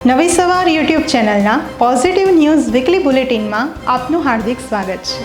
નવી સવાર યુટ્યુબ ચેનલના પોઝિટિવ ન્યૂઝ વીકલી બુલેટિનમાં આપનું હાર્દિક સ્વાગત છે.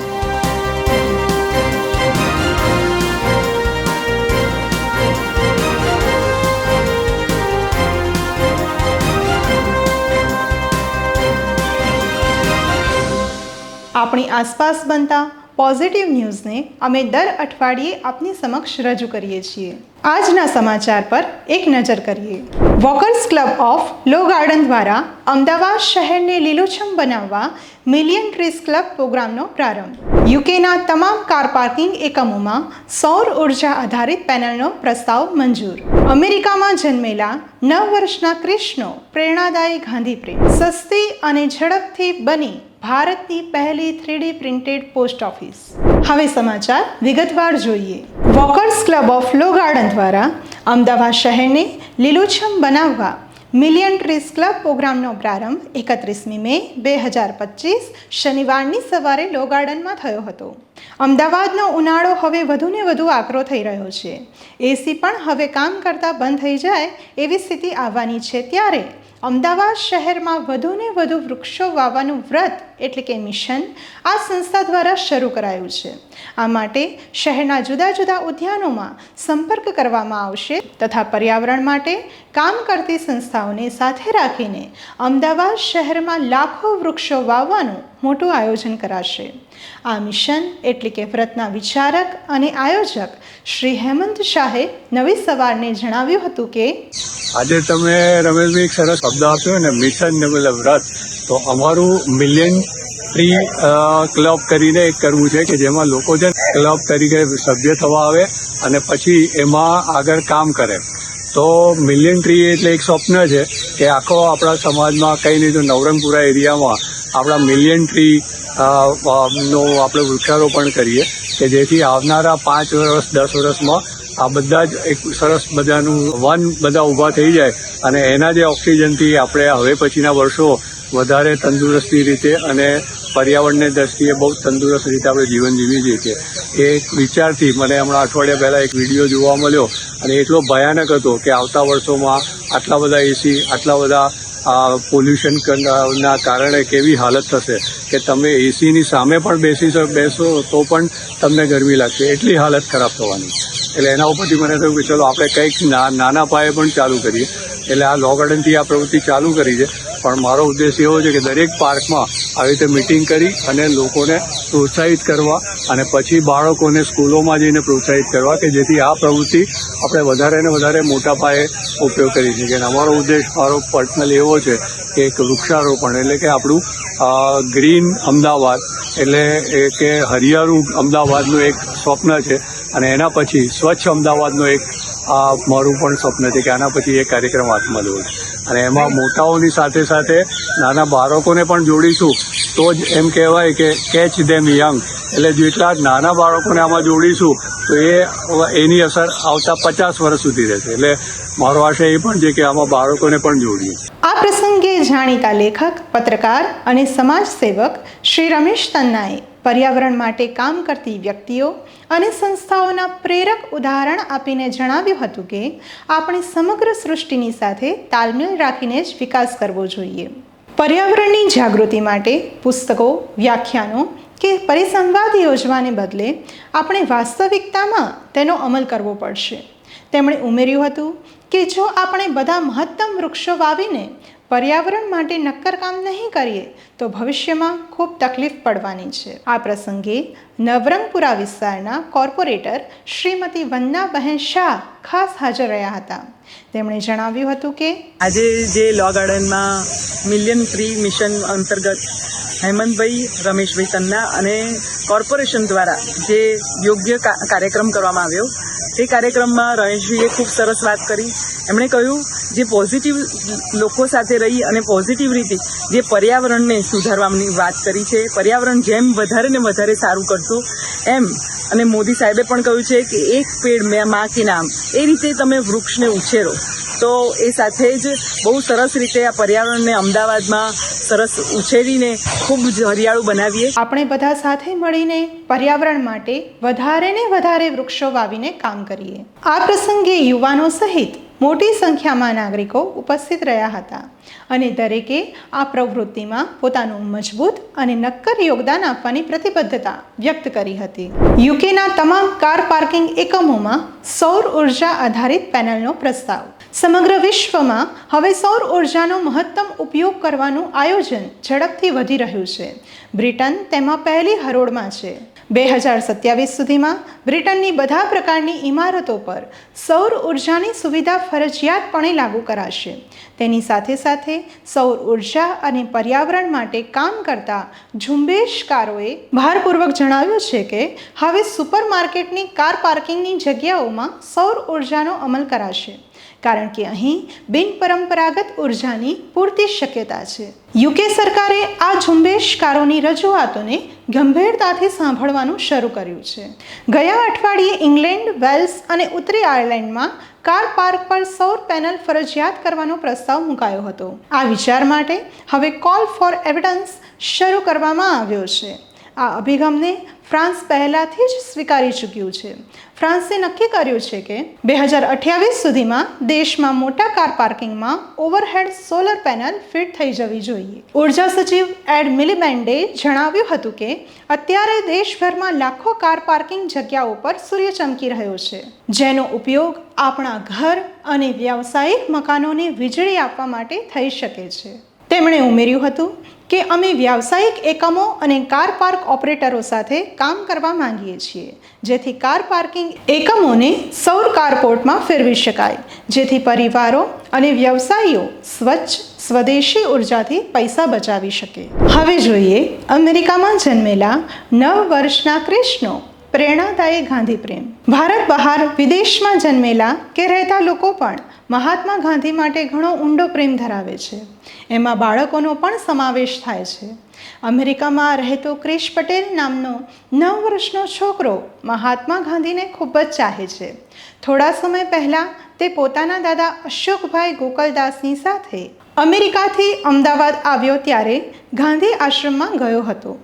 આપણી આસપાસ બનતા પોઝિટિવ ન્યૂઝને અમે દર અઠવાડિયે આપની સમક્ષ રજૂ કરીએ છીએ. આજના સમાચાર પર એક નજર કરીએ. Walkers club of Law Garden દ્વારા અમદાવાદ શહેરને લીલોછમ બનાવવા મિલિયન ટ્રીસ ક્લબ પ્રોગ્રામનો પ્રારંભ. યુકેના તમામ કાર પાર્કિંગ એકમોમાં સૌર ઊર્જા આધારિત પેનલનો પ્રસ્તાવ મંજૂર. અમેરિકામાં જન્મેલા નવ વર્ષના ક્રિશનો પ્રેરણાદાયી ગાંધી પ્રેમ સસ્તી અને ઝડપથી બની ભારતની પહેલી થ્રીડી પ્રિન્ટેડ પોસ્ટ ઓફિસ. હવે સમાચાર વિગતવાર જોઈએ. Walkers club of Law Garden દ્વારા અમદાવાદ શહેરને લીલુછમ બનાવવા મિલિયન ટ્રીસ ક્લબ પ્રોગ્રામનો પ્રારંભ એકત્રીસમી મે, બે હજાર પચીસ શનિવારની સવારે લો ગાર્ડનમાં થયો હતો. અમદાવાદનો ઉનાળો હવે વધુને વધુ આકરો થઈ રહ્યો છે. એસી પણ હવે કામ કરતાં બંધ થઈ જાય એવી સ્થિતિ આવવાની છે ત્યારે અમદાવાદ શહેરમાં વધુને વધુ વૃક્ષો વાવવાનું વ્રત એટલે કે મિશન આ સંસ્થા દ્વારા શરૂ કરાયું છે. આ માટે શહેરના જુદા જુદા ઉદ્યાનોમાં સંપર્ક કરવામાં આવશે તથા પર્યાવરણ માટે કામ કરતી સંસ્થાઓને સાથે રાખીને અમદાવાદ શહેરમાં લાખો વૃક્ષો વાવવાનું મોટું આયોજન કરાશે. આ મિશન એટલે કે વ્રતના વિચારક અને આયોજક શ્રી હેમંત શાહે નવી સવારને જણાવ્યું હતું કે, આજે તમે રમેશભાઈ એક સરસ શબ્દ આપ્યો ને, મિશન ને મતલબ વ્રત. તો અમારું મિલિયન ટ્રી ક્લબ કરીને એક કરવું છે કે જેમાં લોકો છે ક્લબ તરીકે સભ્ય થવા આવે અને પછી એમાં આગળ કામ કરે. તો મિલિયન ટ્રી એટલે એક સ્વપ્ન છે કે આખો આપણા સમાજમાં કંઈ નહીં તો નવરંગપુરા એરિયામાં આપણા મિલિયન ટ્રી નું આપણે વૃક્ષારોપણ કરીએ કે જેથી આવનારા પાંચ વર્ષ દસ વર્ષમાં આ બધા જ એક સરસ મજાનું વન બધા ઊભા થઈ જાય અને એના જે ઓક્સિજનથી આપણે હવે પછીના વર્ષો વધારે તંદુરસ્તી રીતે અને પર્યાવરણની દ્રષ્ટિએ બહુ તંદુરસ્ત રીતે આપણે જીવન જીવી શકીએ એ એક વિચારથી મને હમણાં અઠવાડિયા પહેલાં એક વીડિયો જોવા મળ્યો અને એટલો ભયાનક હતો કે આવતા વર્ષોમાં આટલા બધા એસી આટલા બધા પોલ્યુશન ના કારણે કેવી હાલત થશે કે તમે એસીની સામે પણ બેસી બેસો તો પણ તમને ગરમી લાગશે. એટલી હાલત ખરાબ થવાની. એટલે એના ઉપરથી મને થયું કે ચલો આપણે કંઈક નાના પાયે પણ ચાલુ કરીએ. એટલે આ લો ગાર્ડનથી આ પ્રવૃત્તિ ચાલુ કરી છે. પણ મારો ઉદ્દેશ એવો છે કે દરેક પાર્કમાં આવી રીતે મિટિંગ કરી અને લોકોને પ્રોત્સાહિત કરવા અને પછી બાળકોને સ્કૂલોમાં જઈને પ્રોત્સાહિત કરવા કે જેથી આ પ્રવૃત્તિ આપણે વધારે ને વધારે મોટા પાયે ઉપયોગ કરી શકીએ. અને અમારો ઉદ્દેશ, મારો પર્સનલ એવો છે કે એક વૃક્ષારોપણ એટલે કે આપણું ગ્રીન અમદાવાદ એટલે કે હરિયાળું અમદાવાદનું એક સ્વપ્ન છે અને એના પછી સ્વચ્છ અમદાવાદનું એક આ મારું પણ સ્વપ્ન છે કે આના પછી એ કાર્યક્રમ હાથમાં લેવો છે. અને એમાં મોટાઓની સાથે સાથે નાના બાળકોને પણ જોડીશું. તો જ એમ કહેવાય કે કેચ ધેમ યંગ એટલે જેટલા નાના બાળકોને આમાં જોડીશું, તો એ એની અસર આવતા પચાસ વર્ષ સુધી રહેશે. એટલે મારો આશય એ પણ છે કે આમાં બાળકોને પણ જોડીએ. આ પ્રસંગે જાણીતા લેખક, પત્રકાર અને સમાજ સેવક શ્રી રમેશ તન્નાએ પર્યાવરણ માટે કામ કરતી વ્યક્તિઓ અને સંસ્થાઓના પ્રેરક ઉદાહરણ આપીને જણાવ્યું હતું કે આપણે સમગ્ર સૃષ્ટિની સાથે તાલમેલ રાખીને જ વિકાસ કરવો જોઈએ. પર્યાવરણની જાગૃતિ માટે પુસ્તકો, વ્યાખ્યાનો કે પરિસંવાદ યોજવાને બદલે આપણે વાસ્તવિકતામાં તેનો અમલ કરવો પડશે. તેમણે ઉમેર્યું હતું કે જો આપણે બધા મહત્તમ વૃક્ષો વાવીને પર્યાવરણ માટે નક્કર કામ નહીં કરીએ, તો ભવિષ્યમાં ખૂબ તકલીફ પડવાની છે. આ પ્રસંગે નવરંગપુરા વિસ્તારના કોર્પોરેટર શ્રીમતી વંદનાબહેન શાહ ખાસ હાજર રહ્યા હતા. તેમણે જણાવ્યું હતું કે, આજે જે લો ગાર્ડનમાં મિલિયન ફ્રી મિશન અંતર્ગત હેમંતભાઈ રમેશભાઈ તન્ના અને કોર્પોરેશન દ્વારા જે યોગ્ય કાર્યક્રમ કરવામાં આવ્યો તે કાર્યક્રમમાં રમેશભાઈએ ખૂબ સરસ વાત કરી. એમણે કહ્યું, જે પોઝિટિવ લોકો સાથે રહી અને પોઝિટિવ રીતે જે પર્યાવરણને સુધારવાની વાત કરી છે, પર્યાવરણ જેમ વધારે ને વધારે સારું કરતું, એમ અને મોદી સાહેબે પણ કહ્યું છે કે એક પેડ મેં, માં કે નામ, એ રીતે તમે વૃક્ષને ઉછેરો. તો એ સાથે જ બહુ સરસ રીતે આ પર્યાવરણને અમદાવાદમાં સરસ ઉછેરીને ખૂબ જ હરિયાળું બનાવીએ. આપણે બધા સાથે મળીને પર્યાવરણ માટે વધારે ને વધારે વૃક્ષો વાવીને કામ કરીએ. આ પ્રસંગે યુવાનો સહિત મોટી સંખ્યામાં નાગરિકો ઉપસ્થિત રહ્યા હતા અને દરેકે આ પ્રવૃત્તિમાં પોતાનું મજબૂત અને નક્કર યોગદાન આપવાની પ્રતિબદ્ધતા વ્યક્ત કરી હતી. યુકેના તમામ કાર પાર્કિંગ એકમોમાં સૌર ઊર્જા આધારિત પેનલનો પ્રસ્તાવ સમગ્ર વિશ્વમાં હવે સૌર ઉર્જાનો મહત્તમ ઉપયોગ કરવાનું આયોજન ઝડપથી વધી રહ્યું છે. બ્રિટન તેમાં પહેલી હરોળમાં છે. બે હજાર સત્યાવીસ સુધીમાં બ્રિટનની બધા પ્રકારની ઇમારતો પર સૌર ઉર્જાની સુવિધા ફરજિયાતપણે લાગુ કરાશે. તેની સાથે સાથે સૌર ઊર્જા અને પર્યાવરણ માટે કામ કરતા ઝુંબેશકારોએ ભારપૂર્વક જણાવ્યું છે કે હવે સુપરમાર્કેટની કાર પાર્કિંગની જગ્યાઓમાં સૌર ઉર્જાનો અમલ કરાશે. કારણ કે અહીં બિનપરંપરાગત ઉર્જાની પૂરતી શક્યતા છે. યુકે સરકારે આ ઝુંબેશકારોની રજૂઆતોને ગંભીરતાથી સાંભળવાનું શરૂ કર્યું છે. ગયા અઠવાડિયે ઇંગ્લેન્ડ, વેલ્સ અને ઉત્તરી આયર્લેન્ડમાં કાર પાર્ક પર સૌર પેનલ ફરજિયાત કરવાનો પ્રસ્તાવ મુકાયો હતો. આ વિચાર માટે હવે કોલ ફોર એવિડન્સ શરૂ કરવામાં આવ્યો છે. આ અભિગમને ફ્રાન્સ પહેલાંથી જ સ્વીકારી ચૂક્યું છે. ફ્રાન્સે નક્કી કર્યું છે કે બે હજાર અઠ્યાવીસ સુધીમાં દેશમાં મોટા કાર પાર્કિંગમાં ઓવરહેડ સોલર પેનલ ફિટ થઈ જવી જોઈએ. ઊર્જા સચિવ એડ મિલિબેન્ડે જણાવ્યું હતું કે અત્યારે દેશભરમાં લાખો કાર પાર્કિંગ જગ્યાઓ પર સૂર્ય ચમકી રહ્યો છે, જેનો ઉપયોગ આપણા ઘર અને વ્યાવસાયિક મકાનોને વીજળી આપવા માટે થઈ શકે છે. તેમણે ઉમેર્યું હતું કે અમે વ્યાવસાયિક એકમો અને કાર પાર્ક ઓપરેટરો સાથે કામ કરવા માંગીએ છીએ. જેથી કાર પાર્કિંગ એકમોને સૌર કારપોર્ટમાં ફેરવી શકાય. જેથી પરિવારો અને વ્યવસાયીઓ સ્વચ્છ, સ્વદેશી ઉર્જાથી પૈસા બચાવી શકે. હવે જોઈએ અમેરિકામાં જન્મેલા નવ વર્ષના કૃષ્ણો પ્રેરણાદાયી ગાંધી પ્રેમ. ભારત બહાર વિદેશમાં જન્મેલા કે રહેતા લોકો પણ મહાત્મા ગાંધી માટે ઘણો ઊંડો પ્રેમ ધરાવે છે. એમાં બાળકોનો પણ સમાવેશ થાય છે. અમેરિકામાં રહેતો ક્રિશ પટેલ નામનો નવ વર્ષનો છોકરો મહાત્મા ગાંધીને ખૂબ જ ચાહે છે. થોડા સમય પહેલાં તે પોતાના દાદા અશોકભાઈ ગોકલદાસની સાથે અમેરિકાથી અમદાવાદ આવ્યો ત્યારે ગાંધી આશ્રમમાં ગયો હતો.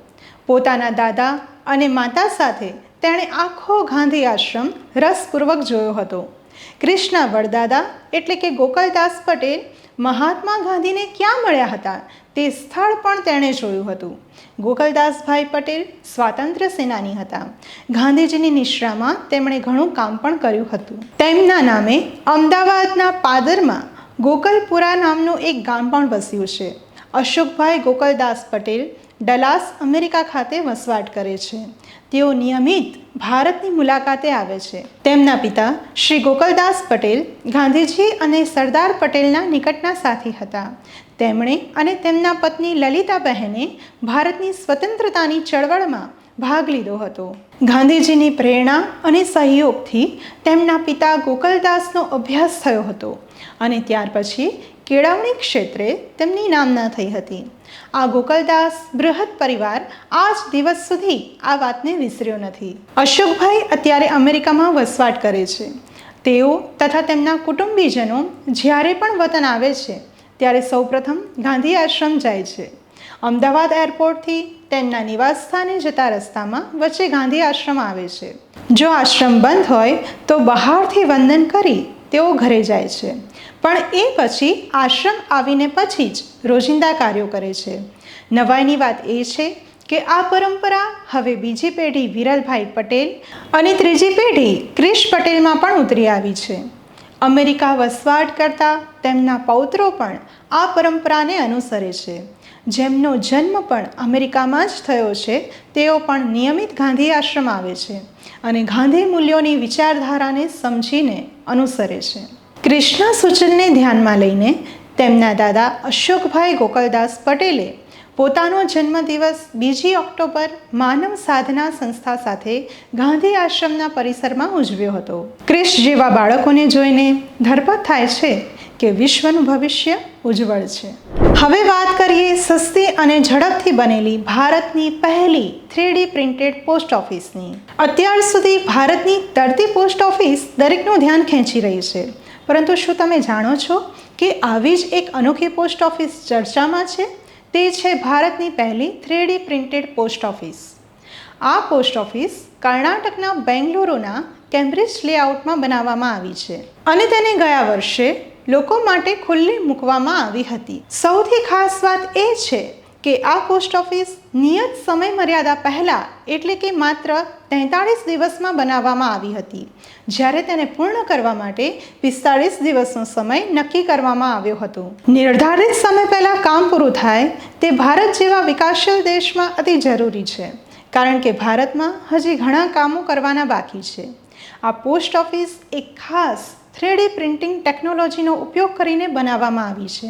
પોતાના દાદા અને માતા સાથે તેણે આખો ગાંધી આશ્રમ રસપૂર્વક જોયો હતો. કૃષ્ણ વડદાદા એટલે કે ગોકળદાસ પટેલ મહાત્મા ગાંધીને ક્યાં મળ્યા હતા તે સ્થળ પણ તેણે જોયું હતું. ગોકળદાસભાઈ પટેલ સ્વાતંત્ર્ય સેનાની હતા. ગાંધીજીની નિશ્રામાં તેમણે ઘણું કામ પણ કર્યું હતું. તેમના નામે અમદાવાદના પાદરમાં ગોકલપુરા નામનું એક ગામ પણ વસ્યું છે. અશોકભાઈ ગોકલદાસ પટેલ ડલાસ અમેરિકા ખાતે વસવાટ કરે છે. તેઓ નિયમિત ભારતની મુલાકાતે આવે છે. તેમના પિતા શ્રી ગોકલદાસ પટેલ, ગાંધીજી અને સરદાર પટેલના નિકટના સાથી હતા. તેમણે અને તેમના પત્ની લલિતાબહેને ભારતની સ્વતંત્રતાની ચળવળમાં ભાગ લીધો હતો. ગાંધીજીની પ્રેરણા અને સહયોગથી તેમના પિતા ગોકલદાસનો અભ્યાસ થયો હતો અને ત્યાર પછી કેળવણી ક્ષેત્રે તેમની નામના થઈ હતી. આ ગોકલદાસ બૃહદ પરિવાર આજ દિવસ સુધી આ વાતને વિસર્યો નથી. અશોકભાઈ અત્યારે અમેરિકામાં વસવાટ કરે છે. તેઓ તથા તેમના કુટુંબીજનો જ્યારે પણ વતન આવે છે, ત્યારે સૌપ્રથમ ગાંધી આશ્રમ જાય છે. અમદાવાદ એરપોર્ટથી તેમના નિવાસસ્થાને જતા રસ્તામાં વચ્ચે ગાંધી આશ્રમ આવે છે. જો આશ્રમ બંધ હોય તો બહારથી વંદન કરી તેઓ ઘરે જાય છે. પણ એ પછી આશ્રમ આવીને પછી જ રોજિંદા કાર્યો કરે છે. નવાઈની વાત એ છે કે આ પરંપરા હવે બીજી પેઢી વિરલભાઈ પટેલ અને ત્રીજી પેઢી ક્રિશ પટેલમાં પણ ઉતરી આવી છે. અમેરિકા વસવાટ કરતા તેમના પૌત્રો પણ આ પરંપરાને અનુસરે છે. જેમનો જન્મ પણ અમેરિકામાં જ થયો છે, તેઓ પણ નિયમિત ગાંધી આશ્રમ આવે છે અને ગાંધી મૂલ્યોની વિચારધારાને સમજીને અનુસરે છે. કૃષ્ણ સૂચનને ધ્યાનમાં લઈને તેમના દાદા અશોકભાઈ ગોકલદાસ પટેલે પોતાનો જન્મદિવસ બીજી ઓક્ટોબર માનવ સાધના સંસ્થા સાથે ગાંધી આશ્રમના પરિસરમાં ઉજવ્યો હતો. ક્રિશ જેવા બાળકોને જોઈને ધરપત થાય છે કે વિશ્વનું ભવિષ્ય ઉજ્જવળ છે. હવે વાત કરીએ સસ્તી અને ઝડપથી બનેલી ભારતની પહેલી થ્રીડી પ્રિન્ટેડ પોસ્ટ ઓફિસની. અત્યાર સુધી ભારતની તરતી પોસ્ટ ઓફિસ દરેકનું ધ્યાન ખેંચી રહી છે. પરંતુ શું તમે જાણો છો કે આવી જ એક અનોખી પોસ્ટ ઓફિસ ચર્ચામાં છે? તે છે ભારતની પહેલી three D printed post office. આ પોસ્ટ ઓફિસ કર્ણાટકના બેંગલુરુના કેમ્બ્રિજ લેઆઉટમાં બનાવવામાં આવી છે અને તેને ગયા વર્ષે લોકો માટે ખુલ્લી મૂકવામાં આવી હતી. સૌથી ખાસ વાત એ છે કે આ પોસ્ટ ઓફિસ નિયત સમય મર્યાદા પહેલાં એટલે કે માત્ર તેતાળીસ દિવસમાં બનાવવામાં આવી હતી. જ્યારે તેને પૂર્ણ કરવા માટે પિસ્તાળીસ દિવસનો સમય નક્કી કરવામાં આવ્યો હતો. નિર્ધારિત સમય પહેલાં કામ પૂરું થાય તે ભારત જેવા વિકાસશીલ દેશમાં અતિ જરૂરી છે, કારણ કે ભારતમાં હજી ઘણા કામો કરવાના બાકી છે. આ પોસ્ટ ઓફિસ એક ખાસ થ્રીડી પ્રિન્ટિંગ ટેકનોલોજીનો ઉપયોગ કરીને બનાવવામાં આવી છે.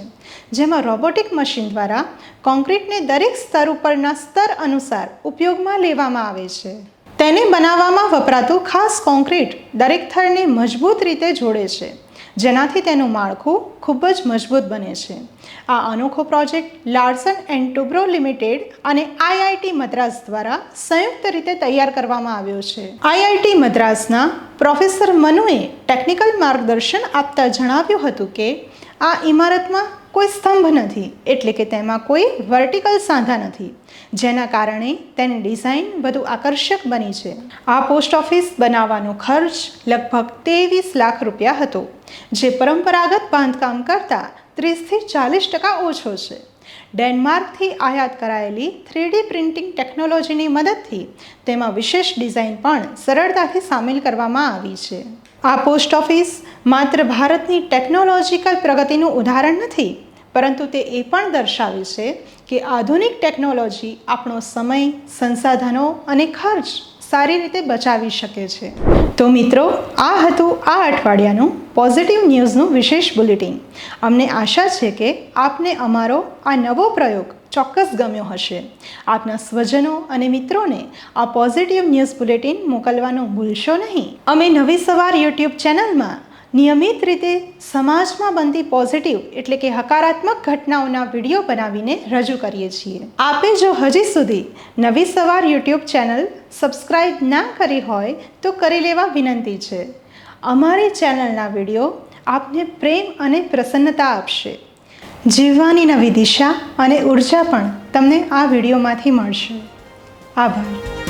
જેમાં રોબોટિક મશીન દ્વારા કોન્ક્રીટને દરેક સ્તર ઉપરના સ્તર અનુસાર ઉપયોગમાં લેવામાં આવે છે. તેને બનાવવામાં વપરાતું ખાસ કોન્ક્રીટ દરેક થરને મજબૂત રીતે જોડે છે. જેનાથી તેનું માળખું ખૂબ જ મજબૂત બને છે. આ અનોખો project Larsen and Toubro limited અને આઈઆઈટી મદ્રાસ દ્વારા સંયુક્ત રીતે તૈયાર કરવામાં આવ્યો છે. આઈઆઈટી મદ્રાસના પ્રોફેસર મનુએ ટેકનિકલ માર્ગદર્શન આપતા જણાવ્યું હતું કે આ ઇમારતમાં કોઈ સ્તંભ નથી, એટલે કે તેમાં કોઈ વર્ટિકલ સાંધા નથી, જેના કારણે તેની ડિઝાઇન વધુ આકર્ષક બની છે. આ પોસ્ટ ઓફિસ બનાવવાનો ખર્ચ લગભગ ત્રેવીસ લાખ રૂપિયા હતો, જે પરંપરાગત બાંધકામ કરતાં ત્રીસથી ચાલીસ ટકા ઓછો છે. ડેનમાર્કથી આયાત કરાયેલી થ્રીડી પ્રિન્ટિંગ ટેકનોલોજીની મદદથી તેમાં વિશેષ ડિઝાઇન પણ સરળતાથી સામેલ કરવામાં આવી છે. આ પોસ્ટ ઓફિસ માત્ર ભારતની ટેકનોલોજીકલ પ્રગતિનું ઉદાહરણ નથી, પરંતુ તે એ પણ દર્શાવે છે કે આધુનિક ટેકનોલોજી આપણો સમય, સંસાધનો અને ખર્ચ સારી રીતે બચાવી શકે છે. તો મિત્રો, આ હતું આ અઠવાડિયાનું પોઝિટિવ ન્યૂઝનું વિશેષ બુલેટિન. અમને આશા છે કે આપને અમારો આ નવો પ્રયોગ ચોક્કસ ગમ્યો હશે. આપના સ્વજનો અને મિત્રોને આ પોઝિટિવ ન્યૂઝ બુલેટિન મોકલવાનું ભૂલશો નહીં. અમે નવી સવાર યુટ્યુબ ચેનલમાં નિયમિત રીતે સમાજમાં બનતી પોઝિટિવ એટલે કે હકારાત્મક ઘટનાઓના વીડિયો બનાવીને રજૂ કરીએ છીએ. આપે જો હજી સુધી નવી સવાર યુટ્યુબ ચેનલ સબસ્ક્રાઈબ ના કરી હોય તો કરી લેવા વિનંતી છે. અમારી ચેનલના વીડિયો આપને પ્રેમ અને પ્રસન્નતા આપશે. જીવવાની નવી દિશા અને ઊર્જા પણ તમને આ વિડીયોમાંથી મળશે. આભાર.